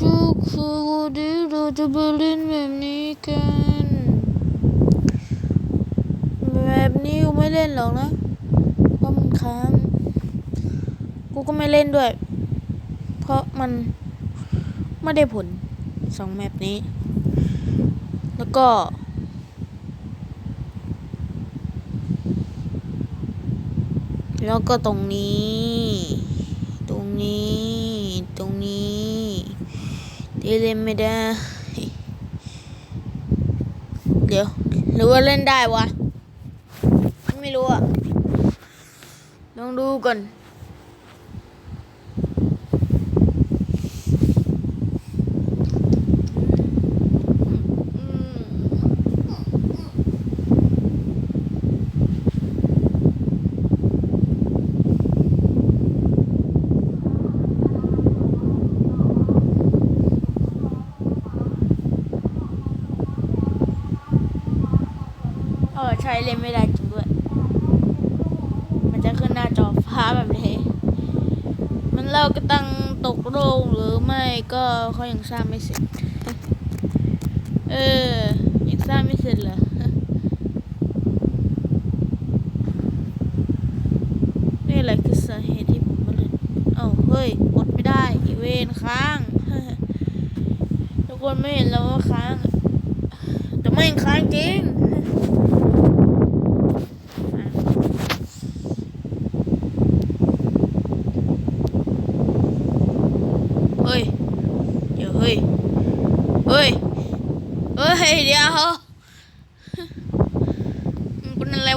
ทุกคืนวันนี้เราจะไปเล่นแบบนี้กัน แบบนี้กูไม่เล่นหรอกนะเพราะมันค้างกูก็ไม่เล่นด้วย เพราะมันไม่ได้ผลสองแมปนี้ แล้วก็ แล้วก็ตรงนี้ ตรงนี้ ตรงนี้ นี่เล่นไม่ได้ เดี๋ยวหรือว่าเล่นได้วะ ไม่รู้อะลองดูก่อน ใช้เล่นไม่ได้จริงด้วย มันจะขึ้นหน้าจอฟ้าแบบนี้ มันเราก็ตั้งตกโรงหรือไม่ก็เขายังสร้างไม่เสร็จ เออ ยังสร้างไม่เสร็จเหรอนี่แหละคือสาเหตุที่ผมมาเล่นอ้าเฮ้ย กดไม่ได้เวนค้าง ทุกคนไม่เห็นแล้วว่าค้าง แต่ไม่ค้างจริง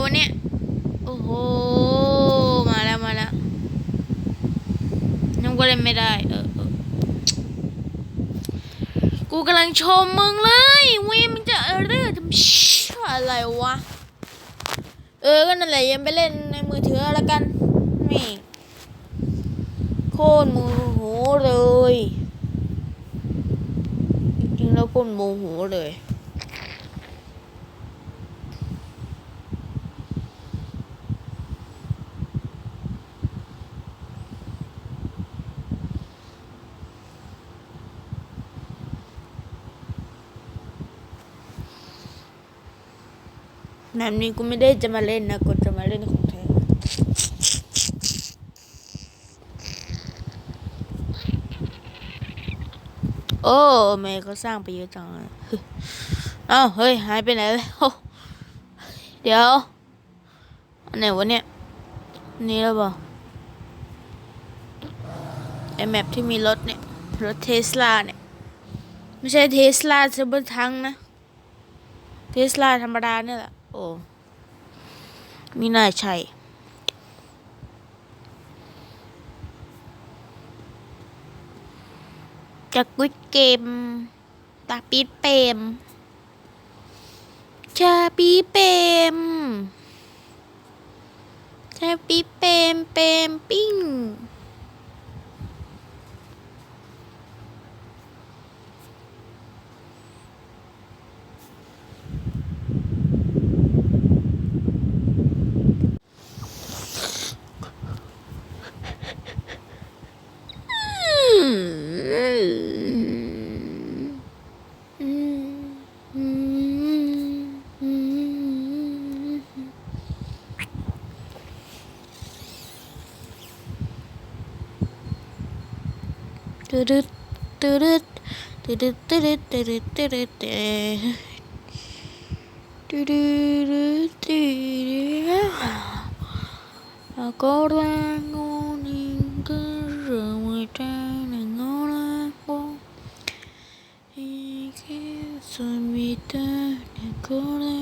วันเนี้ยโอ้โห มาแล้วมาแล้วยังก็เล่นไม่ได้ เออเออกูกำลังชมมึงเลยวิมึงจะเรื่องทำอะไรวะ เออ ก็นั่นแหละยังไปเล่นในมือถือแล้วกันนี่โคตรโมโหเลย จริงๆแล้วโคตรโมโหเลย น้ำนี้กูไม่ได้จะมาเล่นนะกูจะมาเล่นของเธอ โอ้แม่ก็สร้างไปเยอะจังเอ้าเฮ้ย หายไปไหนเล้วเดี๋ยว อันไหนวะเนี่ย นี่แล้วบ่กไอแมปที่มีรถเนี่ย รถเทสลาเนี่ย ไม่ใช่เทสลาซูเปอร์ทังนะ เทสลาธรรมดาเนี่ยแหละ โอ้มีน่าใช่ จากกุดเกม ตาปีดเปมชาปีเปมชาปีเปมเปมปิ้ง トゥルットゥルットゥルットゥルットゥルットゥルットゥトゥルルトゥルアコラゴニングルムタナゴラゴイケスミタナゴラ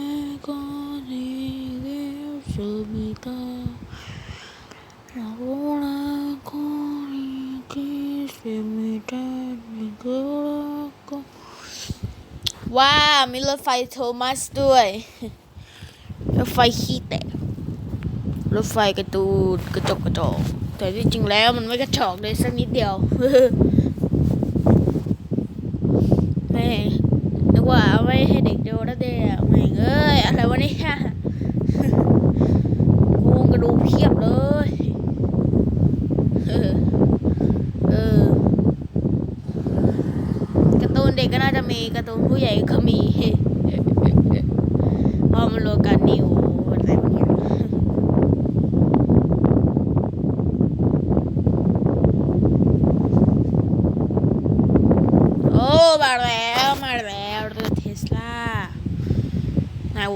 ไฟโทมัสด้วย รถไฟขี้แตก รถไฟกระตูนกระจกกระจกแต่ที่จริงแล้วมันไม่กระจอกเลยสักนิดเดียวแม่นึกว่าเอาไว้ให้เด็กดูแล้วเดียกแม่เอ้ยอะไรวะเนี่ยงงกระดูเพียบเลยเออการ์ตูนเด็กก็น่าจะมีการ์ตูนผู้ใหญ่ก็มี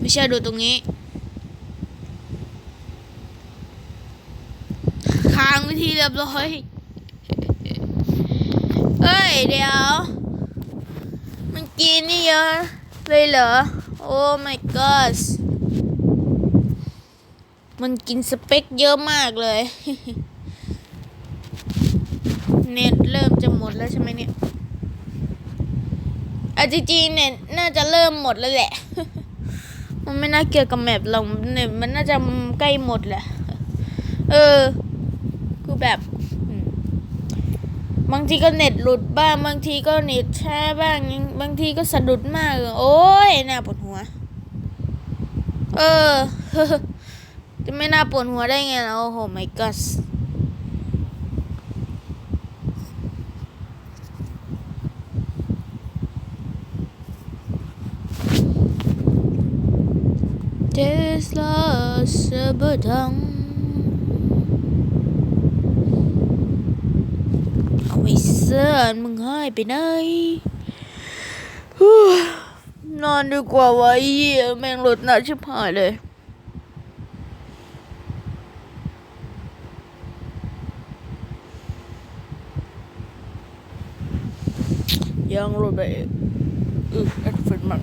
ไม่เชื่ดูตรงนี้ ค้างวิธีเรียบร้อย เอ้ย เดี๋ยว มันกินนี่เยอะเลยเหรอ โอ้ my god มันกินสเปคเยอะมากเลย เน็ตเริ่มจะหมดแล้วใช่ไหมเนี่ยอาจริเน็ตน่าจะเริ่มหมดแล้วแหละ มันไม่น่าเกี่ยวกับแมปหรอกเนี่ยมันน่าจะใกล้หมดแหละ เออ คือแบบ บางทีก็เน็ตหลุดบ้าง บางทีก็เน็ตแช่บ้าง บางทีก็สะดุดมาก โอ้ยน่าปวดหัว เออ จะไม่น่าปวดหัวได้ไงล่ะโอ้โหไม่กัส เสบดังเอาไอ้เสื้มึงหายไปไหนนอนดีกว่าวะเยี่ยแม่งหลุดหน้าชิบหายเลยยังหลุดไปอึดอดฝืนมัน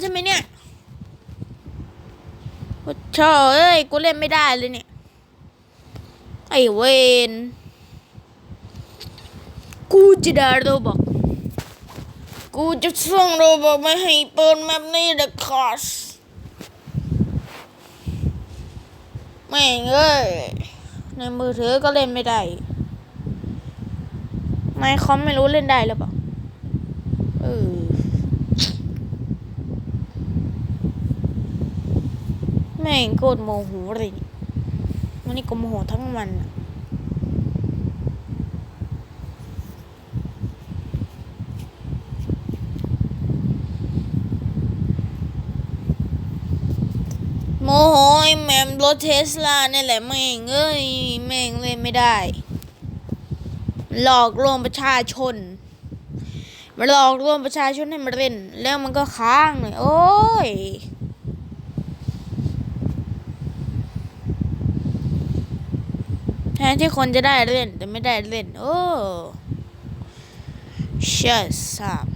ใช่ไหมเนี่ยโอ้โธ่เอ้ย กูเล่นไม่ได้เลยเนี่ย ไอ้เวนกูจะได้โรบอก กูจะส่งโรบอกมาให้เปิดแมปนี้เด็กขาดแม่งเอ้ย ในมือถือก็เล่นไม่ได้ในคอมไม่รู้เล่นได้หรือเปล่าเออ แม่งโคตรโมโหเลยวันนี้ก็โมโหทั้งวันอะโมโหไอ้แมมรถเทสลาเนี่ยแหละแม่งเอ้ยแม่งเล่นไม่ได้ หลอกลวงประชาชนมาหลอกลวงประชาชนให้มาเล่น แล้วมันก็ค้างเลยโอ้ย แท นที่คนจะได้เล่น แต่ไม่ได้เล่น โอ้เชื่อสับ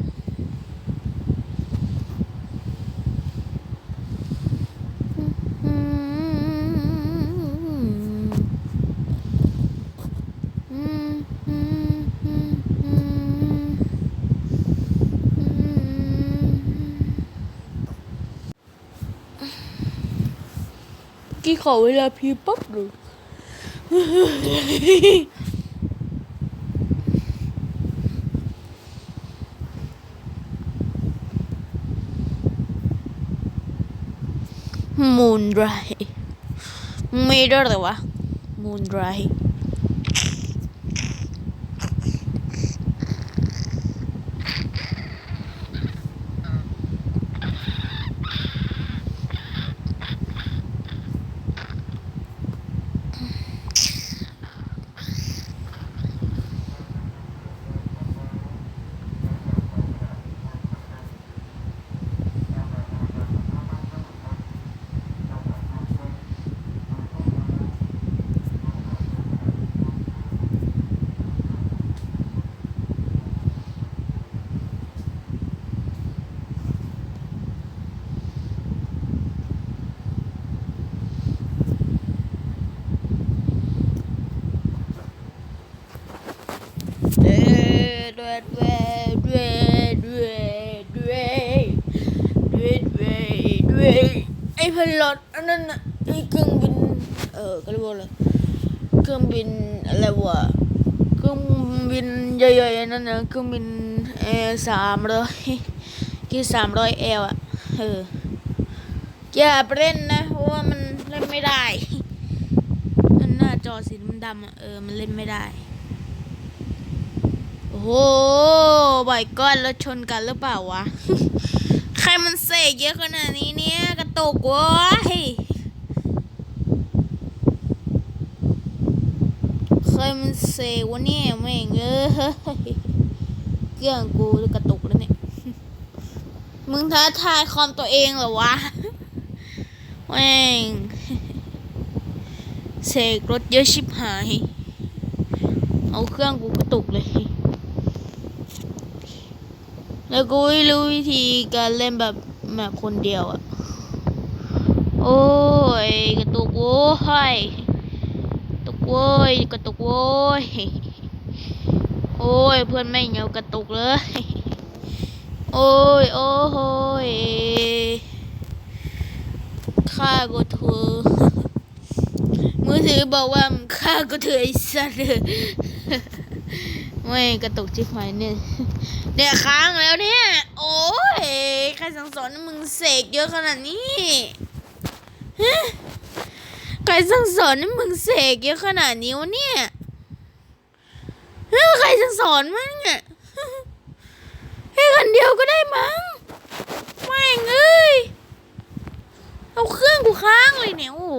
กี่ขอเวลาพี่ปั๊บหนึ่ง มูนไรไม่ได้หรอวะมูนไรเด้อด้วยด้วยด้วยด้วยด้วยด้วยด้วยไอ้พลอตอั นนั้นน่ะเครื่องบิน เออก็เรียกว่าอะไรเครื่องบินอะไรวะเครื่องบินใหญ่ๆนั่นนะเครื่องบินเอสามร้อยที่สามร้อยเอลอะเอออย่าไปเล่นนะเพราะว่ามันเล่นไม่ได้มันหน้าจอสีดำๆอะเออมันเล่นไม่ได้ โอ้โหบ่อยก้อนแล้วชนกันหรือเปล่าวะ ใครมันเสกเยอะขนาดนี้เนี่ยกระตุกว้ยใครมัน เสกวะเนี่ยแม่งเอ้ยเครื่องกูกระตุกแล้วเนี่ย มึงท้าทายคอมตัวเองเหรอวะแม่งเสกรถเยอะชิบหาย เอาเครื่องกูกระตุกเลย แล้วกูไม่รู้วิธีการเล่นแบบแบบคนเดียวอะโอ้ยกระตุกโว้ย โว้ยกระตุกโว้ยโอ้ยเพื่อนไม่เหนียวกระตุกเลยโอ้ยโอ้โหยฆ่ากูเถอะมือถือบอกว่าฆ่ากูเถอะไอ้สัสไม่กระตุกจิ๋วหายเนี่ยเนี่ยค้างแล้วเนี่ย โอ้ยใครสั่งสอนมึงเสกเยอะขนาดนี้ฮ รสั่งสอนให้มึงเสกเยอะขนาดนี้วะเนี่ยฮะใครสั่งสอนมั้งเนี่ยให้คนเดียวก็ได้มั้งไม่เอ้ยเอาเครื่องกูค้างเลยเนี่ยโอ้โห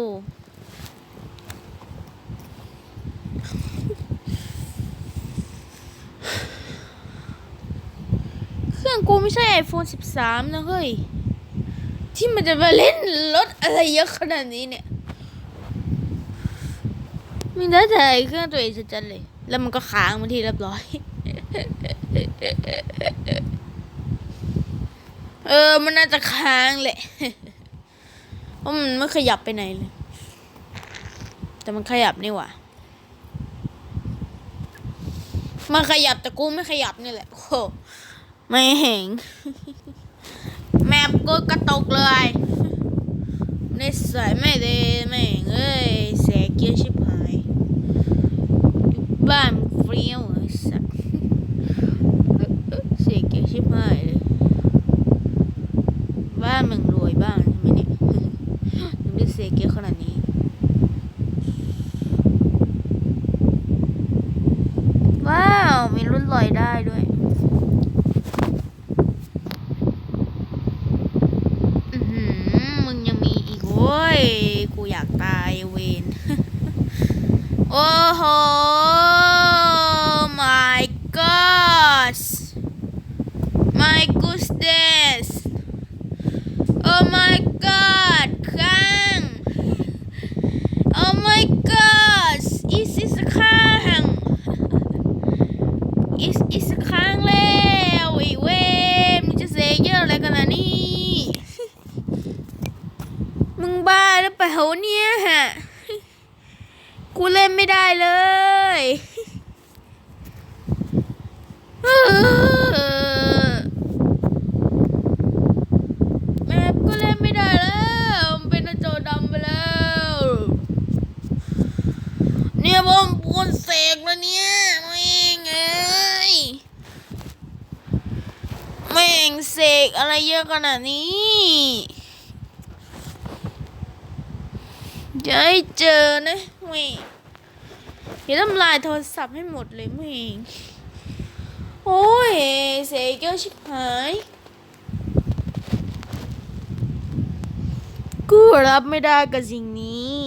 เครื่องกูไม่ใช่ iPhone 13 นะเฮ้ย ที่มันจะมาเล่นรถอะไรเยอะขนาดนี้เนี่ย ไม่ได้ใจเครื่องตัวเองจัดเลย แล้วมันก็ค้างมาที่เรียบร้อย เออ มันน่าจะค้างแหละ เพราะมันไม่ขยับไปไหนเลย แต่มันขยับนี่หว่ามันขยับแต่กูไม่ขยับนี่แหละโอ้โหไม่เห็นแมปกูกระตกเลยนิสัยไม่ดีแม่เอ้ยมึง Bam! Free ขนาดนี้จะให้เจอนะม่งเดี๋ยวทำลายโทรศัพท์ให้หมดเลยม่งโอ้ยเสกเยอะชิบหายกูรับไม่ได้กับสิ่งนี้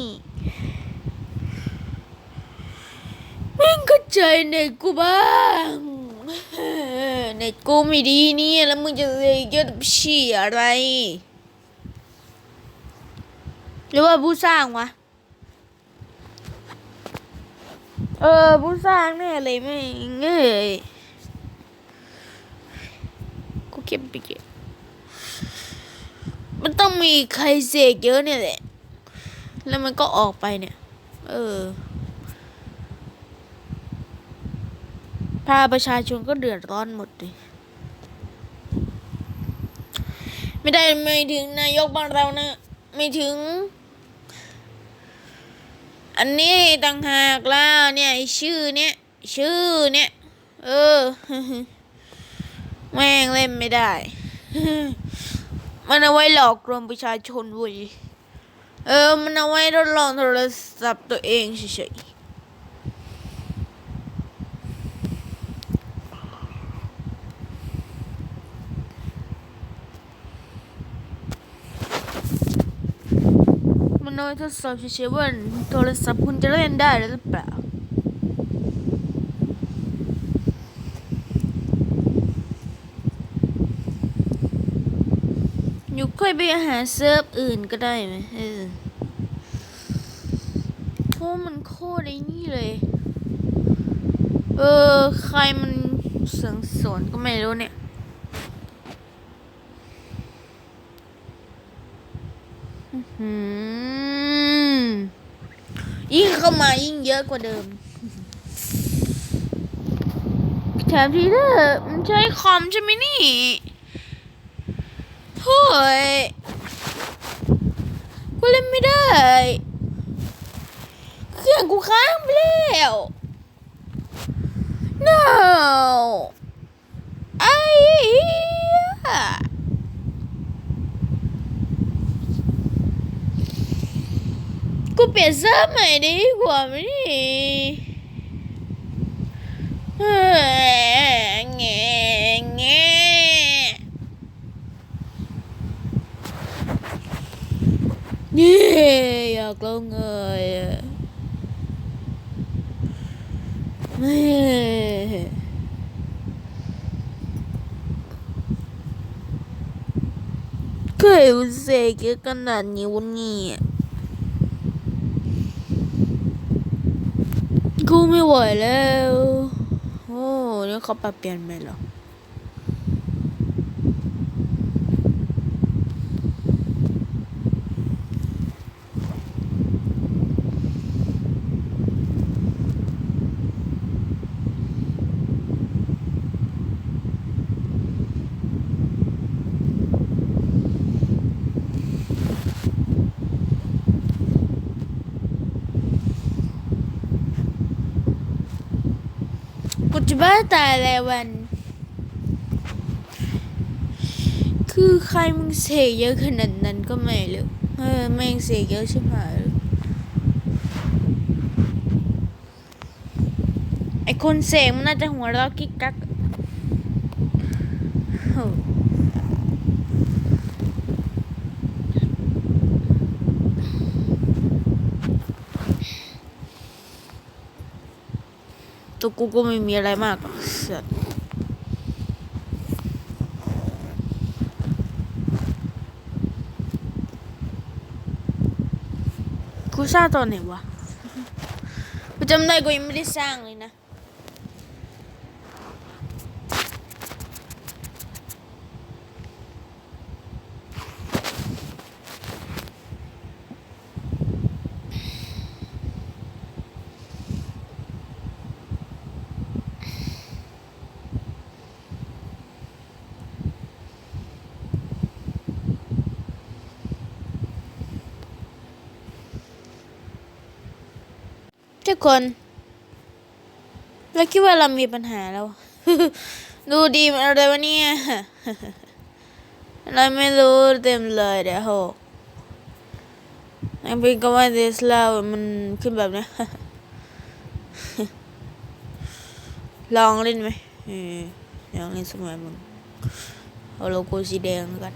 มึงก็ใจเน็ตกูบ้าง เน็ตกูไม่ดีเนี่ยแล้วมึงจะเรียกเยอะชี่อะไร หรือว่าผู้สร้างวะ เออผู้สร้างแน่เลยไม่งเอ้ยกูเก็บไปเก็บมันต้องมีใครเสกเยอะเนี่ยแหละ แล้วมันก็ออกไปเนี่ย เออ พาประชาชนก็เดือดร้อนหมดเลยไม่ได้ไม่ถึงนายกบ้านเรานะ ไม่ถึง อันนี้ต่างหากล่ะเนี่ยชื่อเนี่ยชื่อเนี่ยเออ แม่งเล่นไม่ได้ มันเอาไว้หลอกลวงประชาชนเว้ยเออ มันเอาไว้ทดลองโทรศัพท์ตัวเองเฉยๆ มันเอาไว้ทดสอบเฉยๆว่าโทรศัพท์คุณจะเล่นได้หรือเปล่าอยู่ค่อยไปหาเซิร์ฟอื่นก็ได้ไหมเออเพราะมันโคตรไอ้นี่เลย เออ ใครมันเสังสอนก็ไม่รู้เนี่ย อืม ยิ่งเข้ามายิ่งเยอะกว่าเดิมแถมทีเธอมันใช้คอมใช่ไหมนี่เฮ้ยกูเล่นไม่ได้ เครื่องกูค้างไปแล้ว no ไอ้ เหี้ยกูเปลี่ยนเสื้อใหม่ดีกว่าไห กูไม่ไหวแล้ว โอ้เนี่เขาปรับเปลี่ยนไหมเหรอ แต่แล้ววัน คือใครมึงเสกเยอะขนาดนั้นก็ไม่รู้เออแม่งเสกเยอะใช่ไหมไอคนเสกมันน่าจะหัวเราะกิ๊กกักโอ้ ตัวกูก็ไม่มีอะไรมากสัตว์กูสร้างตอนไหนวะ กูจำได้กูยังไม่ได้สร้างเลยนะ ทุกคน เราคิดว่าเรามีปัญหาแล้ว ดูดีอะไรวะเนี่ยเราไม่รู้เต็มเลยเดี๋ยวโหยังเป็นก็ว่าเดสลามันขึ้นแบบนี้ ลองเล่นไหมลองเล่นสมัยมึง เอาโลโก้สีแดงกัน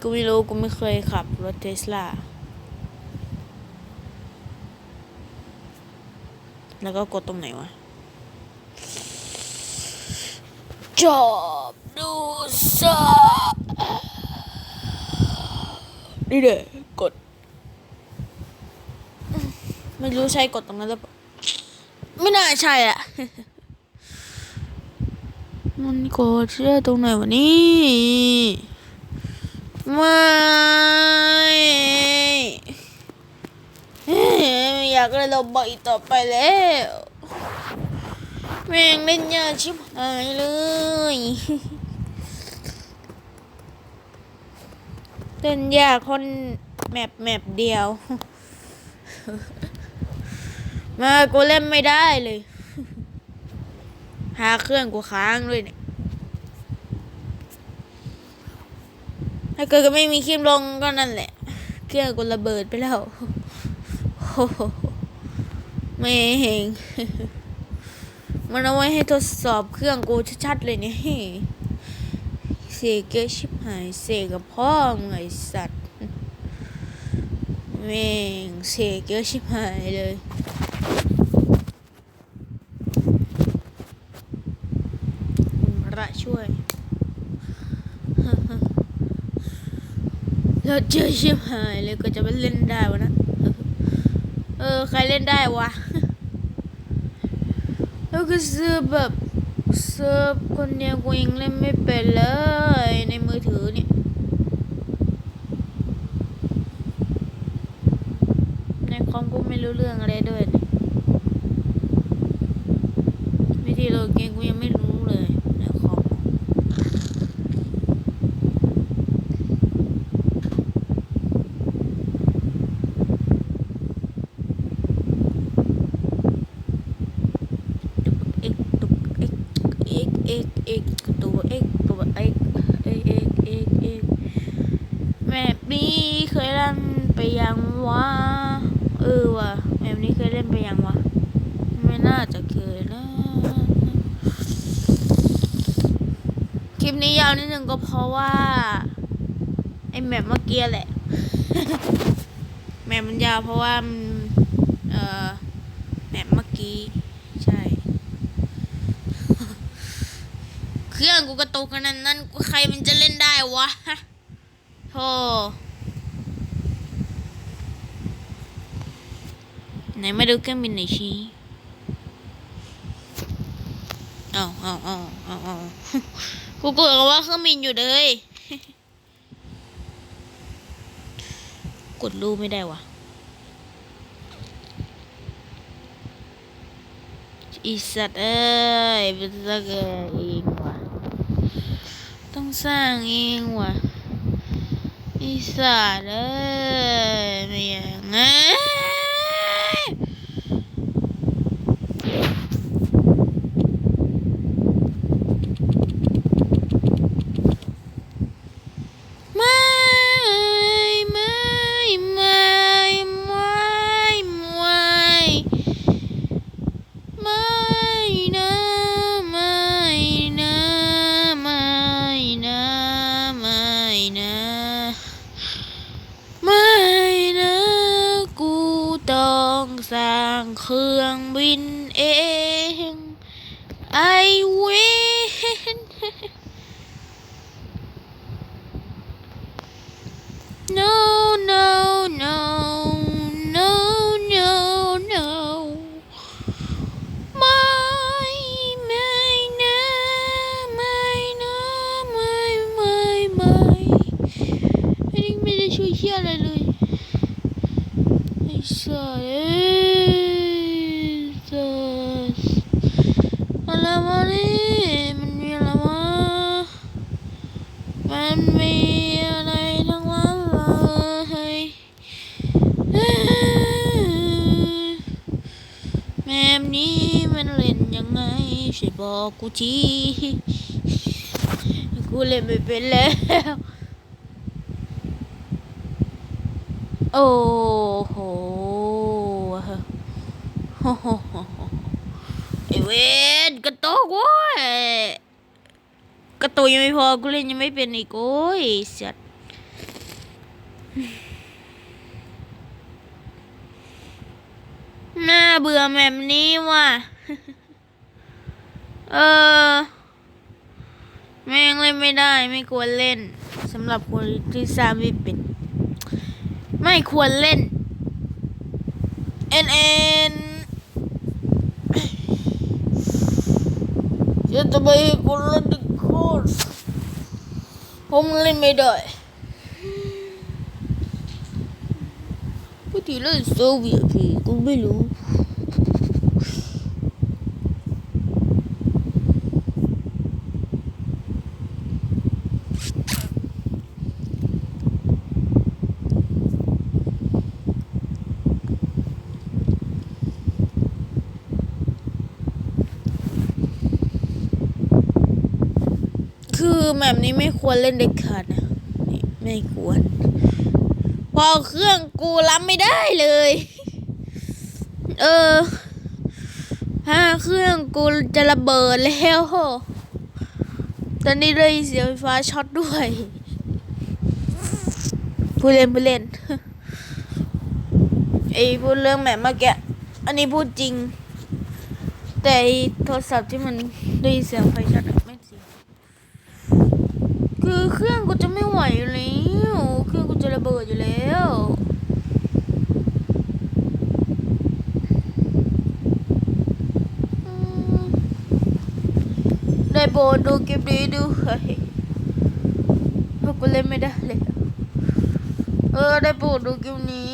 กูไม่รู้ กูไม่เคยขับรถเทสลา แล้วก็กดตรงไหนวะ จอบดูซะนี่เด้กด ไม่รู้ใช่กดตรงนั้นหรือเปล่า ไม่น่าใช่อะ มันกดเชื่อตรงไหนวะนี่ม่เอ้ยไม่อยากเล่นราบ่อยต่อไปแล้วแม่งเล่นยากชิบหายเลยเล่นยากคนแมปแมปเดียว มากูเล่นไม่ได้เลย หาเครื่องกูค้างเลยเนี่ยถ้าเกิดก็ไม่มีคลิปลงก็นั่นแหละ เครื่องกูระเบิดไปแล้ว โอ้โห ไม่เห็งมันเอาไว้ให้ทดสอบเครื่องกูชัดๆเลยเนี่ยเสกเกอชิบหายเสกกับพ่อมึงไอสัตว์แม่งเสกเกอชิบหายเลยคุณพระช่วยเราเจอชิบหายเลยก็จะไปเล่นได้วะนะ เออ ใครเล่นได้วะ แล้วก็เซิร์ฟแบบเซิร์ฟคนเดียวกูยังเล่นไม่เป็นเลยในมือถือเนี่ยในคอมกูไม่รู้เรื่องอะไรด้วยเนี่ยวิธีโหลดเกมกูยังไม่รู้เลยในคอม เอ็กตัวเอ็กเอ็กเอ็กเอ็กตัวเอ็กตัวเอ็กเอ็กเอ็กเอ็กเอ็กแบบนี้เคยเล่นไปยังวะเออว่ะแบบนี้เคยเล่นไปยังวะไม่น่า จะเคยนะคลิปนี้ยาวนิดนึงก็เพราะว่า ไอแมปเมื่อกี้แหละ แมปมันยาวเพราะว่ามันเอ่อแมปเมื่อกี้ ใช่ เครื่องกูกระตุกขนาดนั้นกูใครมันจะเล่นได้วะโธ่ไหนมาดูเครื่องบินหน่อยชี้ เอาเอาเอาเอาเอากูกลัวว่าเครื่องบินอยู่เลยกดรูไม่ได้วะอีสัตว์เอ้ยเป็นสักเองวะต้องสร้างเองวะอีสัตว์เอ้ยไม่อย่าง ไม่ได้ช่วยเชี่อะไรเลยไอ้สัสเอ้ยสัสอะไรวะนี่มันมีอะไรวะมันมีอะไรทั้งนั้นเลยเอ้ยแมมนี้มันเล่นยังไงช่วยบอกกูทีกูเล่นไม่เป็นแล้ว โอ้โหไอเวนกระโตกเว้ยกระโตยังไม่พอกูเล่นยังไม่เป็นอีกโอ้ยสัตว์น่าเบื่อแบบนี้ว่ะ เออ แม่งเล่นไม่ได้ไม่ควรเล่นสำหรับคนที่สาไม่เป็น ไม่ควรเล่นเอ็นเอ็นจะทำไปให้คนเล่นดิโคตรผมเล่นไม่ได้วิธีเล่นโซเวียตพี่กูไม่รู้ คือ แบบนี้ไม่ควรเล่นเด็ดขาดนะไม่ควร พอเครื่องกูรับไม่ได้เลย เออถ้าเครื่องกูจะระเบิดแล้วตอนนี้เลยเสียไฟฟ้าช็อตด้วยผู้เล่นผู้เล่นไอ้พูดเรื่องแบบเมื่อกี้อันนี้พูดจริง แต่โทรศัพท์ที่มันได้เสียงไฟช็อตอะไม่จริง คือเครื่องกูจะไม่ไหวอยู่แล้วเค ระเบิดอยู่แล้วได้โปรดดูคลิปนี้ด้ยเพราะกูเล่นไม่ได้เลย เออ ได้โปรดดูคลิปนี้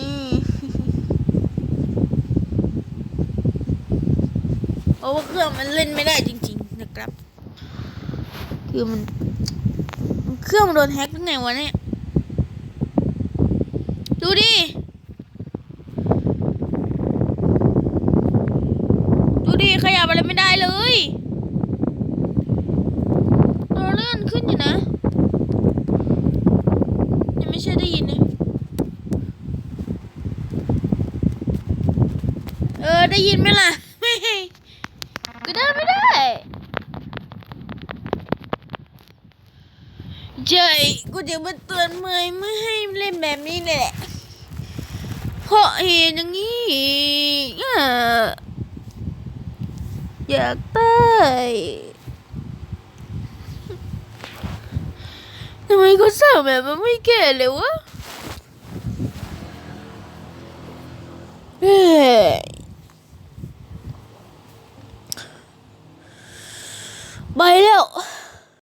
เพราะว่าเครื่องมันเล่นไม่ได้จริง ๆ นะครับ คือมัน เครื่องมันโดนแฮ็กได้ไงวะเนี่ย ดูดิ ดูดิ ขยับอะไรไม่ได้เลยเราเลื่อนขึ้นอยู่นะ ยังไม่ใช่ได้ยินเลยเออ ได้ยินไหมล่ะ ไม่ก็ได้ไม่ได้ ใช่กูจะมาเตือนเมยไม่ให้เล่นแบบนี้แหละ เพราะเหตุอย่างนี้เอ่ออยากตายทำ ไมเข